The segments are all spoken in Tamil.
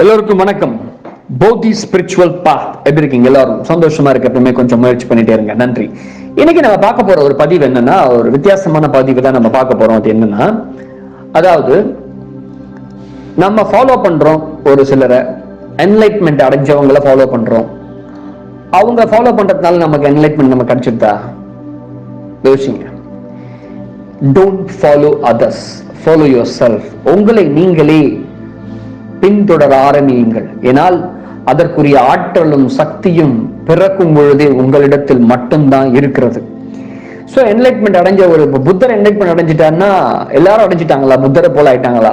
எல்லோருக்கும் வணக்கம். போதி ஸ்பிரிச்சுவல் பாத் எப்படி இருக்கீங்க? எல்லாரும் சந்தோஷமா இருக்க எப்பவுமே கொஞ்சம் முயற்சி பண்ணிட்டே இருங்க. நன்றி. இன்னைக்கு நம்ம பார்க்க போற ஒரு பதிவு என்னன்னா ஒரு வித்தியாசமான பதிவு தான் நம்ம பார்க்க போறோம். அது என்னன்னா அதாவது நம்ம ஃபாலோ பண்றோம் ஒரு சிலரை. என்லைட்மெண்ட் அடைஞ்சவங்களை ஃபாலோ பண்றோம். அவங்க ஃபாலோ பண்றதுனால நமக்கு என்லைட்மெண்ட் நம்ம கிடைச்சிருதா? யோசிங்க. Don't follow others follow yourself உங்களை நீங்களே பின்தொடர ஆரம்பியுங்கள். ஏனால் அதற்குரிய ஆற்றலும் சக்தியும் பிறக்கும் பொழுதே உங்களிடத்தில் மட்டும்தான் இருக்கிறது. ஸோ என்லைட்மெண்ட் அடைஞ்ச ஒரு இப்போ புத்தர் என்லைட்மெண்ட் அடைஞ்சிட்டாருன்னா எல்லாரும் அடைஞ்சிட்டாங்களா? புத்தரை போல ஆயிட்டாங்களா?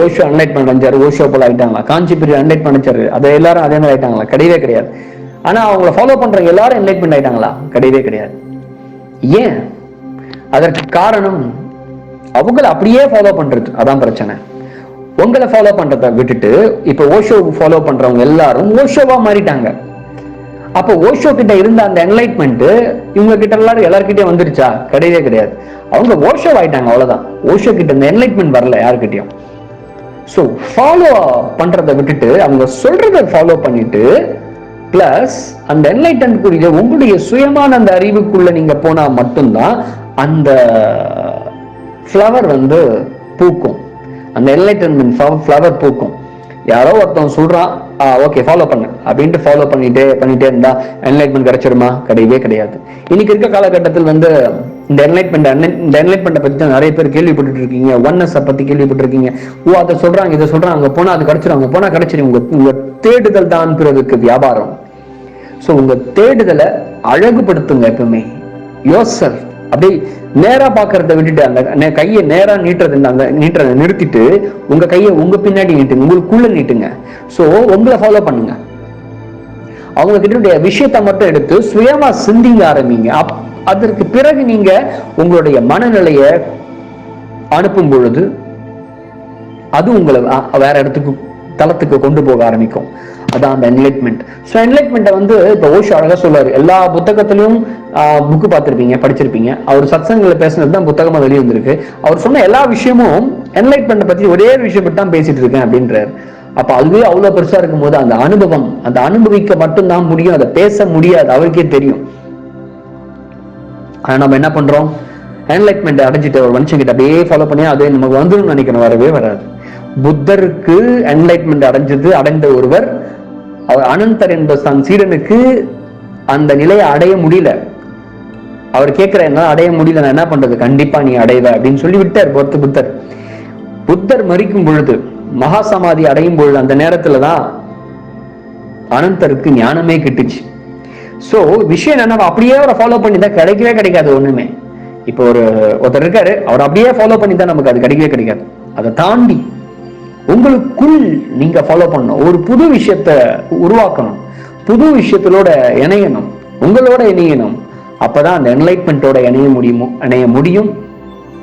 ஓஷோ என்லைட்மெண்ட் அடைஞ்சாரு ஓஷோ போல ஆயிட்டாங்களா? காஞ்சி பிரிவு என்லைட்மெண்ட் அடைஞ்சாரு அதை எல்லாரும் அதே மாதிரி ஆயிட்டாங்களா? கிடையவே கிடையாது. ஆனா அவங்கள ஃபாலோ பண்றவங்க எல்லாரும் என்லைட்மெண்ட் ஆயிட்டாங்களா? கிடையவே கிடையாது. ஏன்? அதற்கு காரணம் அவங்கள அப்படியே ஃபாலோ பண்றது. அதான் பிரச்சனை. உங்களை ஃபாலோ பண்றத விட்டுட்டு இப்ப ஓஷோ ஃபாலோ பண்றவங்க எல்லாரும் ஓஷோவா மாறிட்டாங்க. அப்ப ஓஷோ கிட்ட இருந்த அந்த என்லைட்மெண்ட் இவங்க கிட்ட எல்லாரும் எல்லார்கிட்டயும் வந்துருச்சா? கிடையவே கிடையாது. அவங்க ஓஷோ ஆயிட்டாங்க அவ்வளவுதான். ஓஷோ கிட்ட இந்த என்லைட்மெண்ட் வரல யாருக்கிட்டயும் ஸோ ஃபாலோ பண்றதை விட்டுட்டு அவங்க சொல்றத ஃபாலோ பண்ணிட்டு பிளஸ் அந்த என்லைட்டன் கூடிய உங்களுடைய சுயமான அந்த அறிவுக்குள்ள நீங்க போனா மட்டும்தான் அந்த ஃப்ளவர் வந்து பூக்கும். அந்த என்லைட்டன்மெண்ட் ஃப்ளவர் பூக்கும். யாரோ ஒருத்தன் சொல்றான் ஓகே ஃபாலோ பண்ணு அப்படின்ட்டு ஃபாலோ பண்ணிட்டே பண்ணிட்டே இருந்தா என்லைட்மெண்ட் கிடைச்சிருமா? கிடையவே கிடையாது. இன்னைக்கு இருக்க காலகட்டத்தில் வந்து இந்த என்லைட்மெண்ட் இந்த என்லைட்மெண்ட்டை பத்தி தான் நிறைய பேர் கேள்விப்பட்டு இருக்கீங்க. ஒன்னஸ் பத்தி கேள்விப்பட்டிருக்கீங்க. ஓ அதை சொல்றாங்க இதை சொல்றாங்க அங்க போனா அது கிடைச்சிடும் அங்க போனா கிடைச்சிடும் உங்க உங்க தேடுதல் தான் பிறருக்கு வியாபாரம். ஸோ உங்க தேடுதலை அழகுபடுத்துங்க எப்பவுமே. யோசல் அப்படியே நேரா பாக்குறத விட்டுட்டு அந்த கையை நேரா நீட்டுறது அந்த நீட்டுறதை நிறுத்திட்டு உங்க கையை உங்க பின்னாடி நீட்டுங்க உங்களுக்குள்ள நீட்டுங்க. ஸோ உங்களை ஃபாலோ பண்ணுங்க. அவங்க கிட்ட விஷயத்தை மட்டும் எடுத்து சுயமா சிந்திங்க ஆரம்பிங்க. அப்- அதற்கு பிறகு நீங்க உங்களுடைய மனநிலையை அனுப்பும் பொழுது அது உங்களை வேற இடத்துக்கு தளத்துக்கு கொண்டு போக ஆரம்பிக்கும். அதான் அந்த என்லைட்மெண்ட் ஸோ என்லைட்மெண்ட்டை வந்து இப்போ ஓஷோ அழகாக சொல்லுவார் எல்லா புத்தகத்திலையும் புக்கு பார்த்துருப்பீங்க படிச்சிருப்பீங்க. அவர் சத்சங்களை பேசுனது தான் புத்தகமாக வெளியே வந்திருக்கு. அவர் சொன்ன எல்லா விஷயமும் என்லைட்மெண்ட்டை பற்றி ஒரே ஒரு விஷயம் மட்டும் தான் பேசிட்டு இருக்கேன் அப்படின்றார். அப்போ அதுவே அவ்வளோ பெருசாக இருக்கும்போது அந்த அனுபவம் அந்த அனுபவிக்க மட்டும்தான் முடியும். அதை பேச முடியாது. அவருக்கே தெரியும். ஆனால் நம்ம என்ன பண்ணுறோம் என்லைட்மெண்ட் அடைஞ்சிட்டு ஒரு மனுஷங்கிட்ட அப்படியே ஃபாலோ பண்ணி அதே நமக்கு வந்துடும் நினைக்கணும். வரவே வராது. புத்தருக்கு என்லைட்மெண்ட் அடைஞ்சது அடைந்த ஒருவர் அவர் அனந்தர் என்ற தன் சீடனுக்கு அந்த நிலையை அடைய முடியல. அவர் கேட்கிற என்ன அடைய முடியல நான் என்ன பண்றது? கண்டிப்பா நீ அடைவ அப்படின்னு சொல்லி விட்டார் பொறுத்து புத்தர். புத்தர் மறிக்கும் பொழுது மகா சமாதி அடையும் பொழுது அந்த நேரத்துல தான் அனந்தருக்கு ஞானமே கிட்டுச்சு. சோ விஷயம் என்னன்னா அப்படியே அவரை ஃபாலோ பண்ணி தான் கிடைக்கவே கிடைக்காது ஒண்ணுமே. இப்போ ஒரு ஒருத்தர் இருக்காரு அவர் அப்படியே ஃபாலோ பண்ணி தான் நமக்கு அது கிடைக்கவே கிடைக்காது. அதை தாண்டி உங்களுக்குள் நீங்க ஃபாலோ பண்ணணும். ஒரு புது விஷயத்த உருவாக்கணும். புது விஷயத்திலோட இணையணும். உங்களோட இணையணும். அப்பதான் அந்த என்லைட்மெண்ட்டோட இணைய முடியுமோ இணைய முடியும்.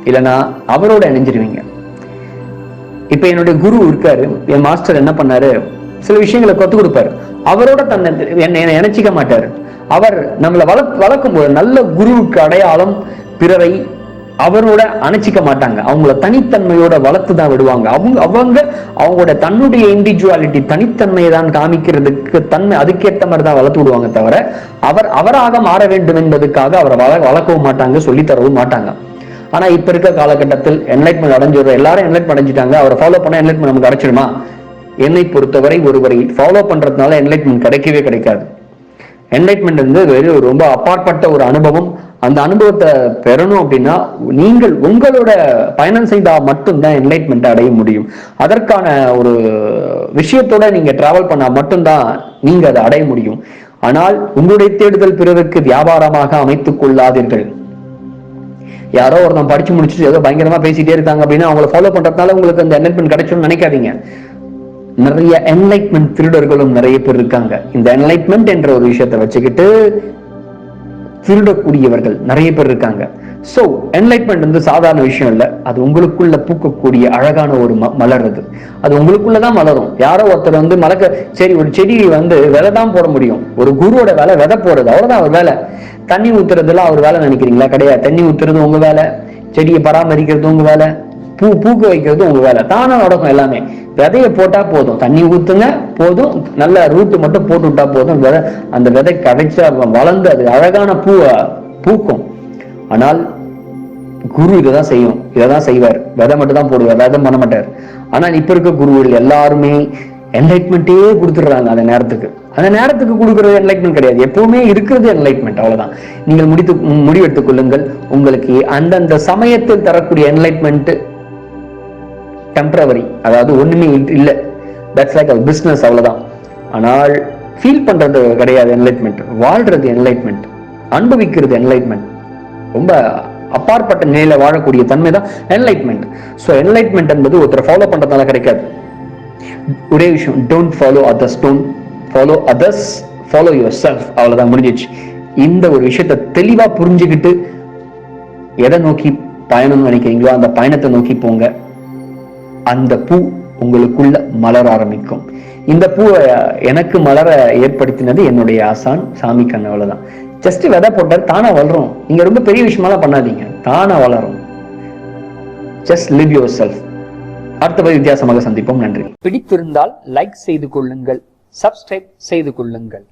இல்லைன்னா அவரோட இணைஞ்சிருவீங்க. இப்ப என்னுடைய குரு இருக்காரு. என் மாஸ்டர் என்ன பண்ணாரு? சில விஷயங்களை கத்துக் கொடுப்பாரு. அவரோட தன்னை என்னை என்னை இணைச்சிக்க மாட்டாரு. அவர் நம்மளை வளர்க் வளர்க்கும் போது நல்ல குருவுக்கு அடையாளம் பிறரை அவரோட அணைச்சிக்க மாட்டாங்க. அவங்கள தனித்தன்மையோட வளர்த்து தான் விடுவாங்க. அவங்க அவங்க அவங்களோட தன்னுடைய இண்டிவிஜுவாலிட்டி தனித்தன்மையை தான் காமிக்கிறதுக்கு தன்மை அதுக்கேற்ற மாதிரி தான் வளர்த்து விடுவாங்க தவிர அவர் அவராக மாற வேண்டும் என்பதுக்காக அவரை வள வளர்க்கவும் மாட்டாங்க சொல்லித்தரவும் மாட்டாங்க. ஆனா இப்ப இருக்க காலகட்டத்தில் என்லைட்மெண்ட் அடைஞ்சிடுற எல்லாரும் என்லைட்மெண்ட் அடைஞ்சிட்டாங்க. அவரை ஃபாலோ பண்ண என்லைட்மெண்ட் நமக்கு கிடைச்சிடுமா? என்னை பொறுத்தவரை ஒருவரை ஃபாலோ பண்றதுனால என்லைட்மெண்ட் கிடைக்கவே கிடைக்காது. என்லைட்மெண்ட் வந்து வெறும் ஒரு ரொம்ப அப்பாற்பட்ட ஒரு அனுபவம் அந்த அனுபவத்தை பெறணும் அப்படின்னா நீங்கள் உங்களோட பயணம் செய்தால் மட்டும்தான் என்லைட்மெண்ட் அடைய முடியும். அதற்கான ஒரு விஷயத்தோட நீங்க டிராவல் பண்ணா மட்டும்தான் நீங்க அதை அடைய முடியும். ஆனால் உங்களுடைய தேடுதல் பிறருக்கு வியாபாரமாக அமைத்துக் கொள்ளாதீர்கள். யாரோ ஒருத்தன் படிச்சு முடிச்சுட்டு ஏதோ பயங்கரமா பேசிட்டே இருக்காங்க அப்படின்னா அவங்கள ஃபாலோ பண்றதுனால உங்களுக்கு அந்த என்லைட்மெண்ட் கிடைச்சும்னு நினைக்காதீங்க. நிறைய என்லைட்மெண்ட் திருடர்களும் நிறைய பேர் இருக்காங்க. இந்த என்லைட்மெண்ட் என்ற ஒரு விஷயத்தை வச்சுக்கிட்டு திருடக்கூடியவர்கள் நிறைய பேர் இருக்காங்க. ஸோ என்லைட்மெண்ட் வந்து சாதாரண விஷயம் இல்லை. அது உங்களுக்குள்ள பூக்கக்கூடிய அழகான ஒரு ம- மலர் அது. அது உங்களுக்குள்ளதான் மலரும். யாரோ ஒருத்தர் வந்து மலக்க சரி ஒரு செடி வந்து விதை தான் போட முடியும். ஒரு குருவோட வேலை விதை போடுறது அவ்வளோதான் அவர் வேலை. தண்ணி ஊத்துறதுலாம் அவர் வேலை நினைக்கிறீங்களா? கிடையாது. தண்ணி ஊத்துறது உங்க வேலை. செடியை பராமரிக்கிறது உங்க வேலை. பூ பூக்க வைக்கிறது உங்க வேலை. தானா நடக்கும் எல்லாமே. விதைய போட்டா போதும். தண்ணி ஊத்துங்க போதும். நல்ல ரூட் மட்டும் போட்டு விட்டா போதும். விதை அந்த விதை கிடைச்சா வளர்ந்து அது அழகான பூவை பூக்கும். ஆனால் குரு இதை தான் செய்யும். இதை தான் செய்வார். விதை மட்டும் தான் போடுவார். விதை பண்ண மாட்டார். ஆனால் இப்ப இருக்க குருவில் எல்லாருமே என்லைட்மெண்ட்டே கொடுத்துடுறாங்க அந்த நேரத்துக்கு. அந்த நேரத்துக்கு கொடுக்குறது என்லைட்மெண்ட் கிடையாது. எப்பவுமே இருக்கிறது என்லைட்மெண்ட் அவ்வளவுதான். நீங்கள் முடித்து முடிவெடுத்துக் கொள்ளுங்கள். உங்களுக்கு அந்தந்த சமயத்தில் தரக்கூடிய என்லைட்மெண்ட் டெம்பரவரி அதாவது ஒண்ணுமே இல்லை. தட்ஸ் லைக் அ பிஸ்னஸ் அவ்வளவுதான். ஆனால் ஃபீல் பண்றது கிடையாது என்லைட்மெண்ட் வாழ்றது என்லைட்மெண்ட் அனுபவிக்கிறது என்லைட்மெண்ட் ரொம்ப அப்பாற்பட்ட நிலையில வாழக்கூடிய தன்மை தான் என்லைட்மெண்ட் ஸோ என்லைட்மெண்ட் என்பது ஒருத்தர் ஃபாலோ பண்றதுனால கிடைக்காது. ஒரே விஷயம் don't follow others don't follow others follow yourself அவ்வளவுதான் முடிஞ்சிச்சு. இந்த ஒரு விஷயத்த தெளிவா புரிஞ்சுக்கிட்டு எதை நோக்கி பயணம் நினைக்கிறீங்களோ அந்த பயணத்தை நோக்கி போங்க. அந்த பூ உங்களுக்குள்ள மலர ஆரம்பிக்கும். இந்த பூவை எனக்கு மலர ஏற்படுத்தினது என்னுடைய ஆசான் சாமி கண்ணவள அவ்வளவுதான். ஜஸ்ட் விதை போட்டால் தானா வளரும். நீங்க ரொம்ப பெரிய விஷயமாலாம் பண்ணாதீங்க. தானா வளரும். ஜஸ்ட் லிவ் யுவர் செல்ஃப் அடுத்த வித்தியாசமாக சந்திப்போம். நன்றி. பிடித்திருந்தால் லைக் செய்து கொள்ளுங்கள். சப்ஸ்கிரைப் செய்து கொள்ளுங்கள்.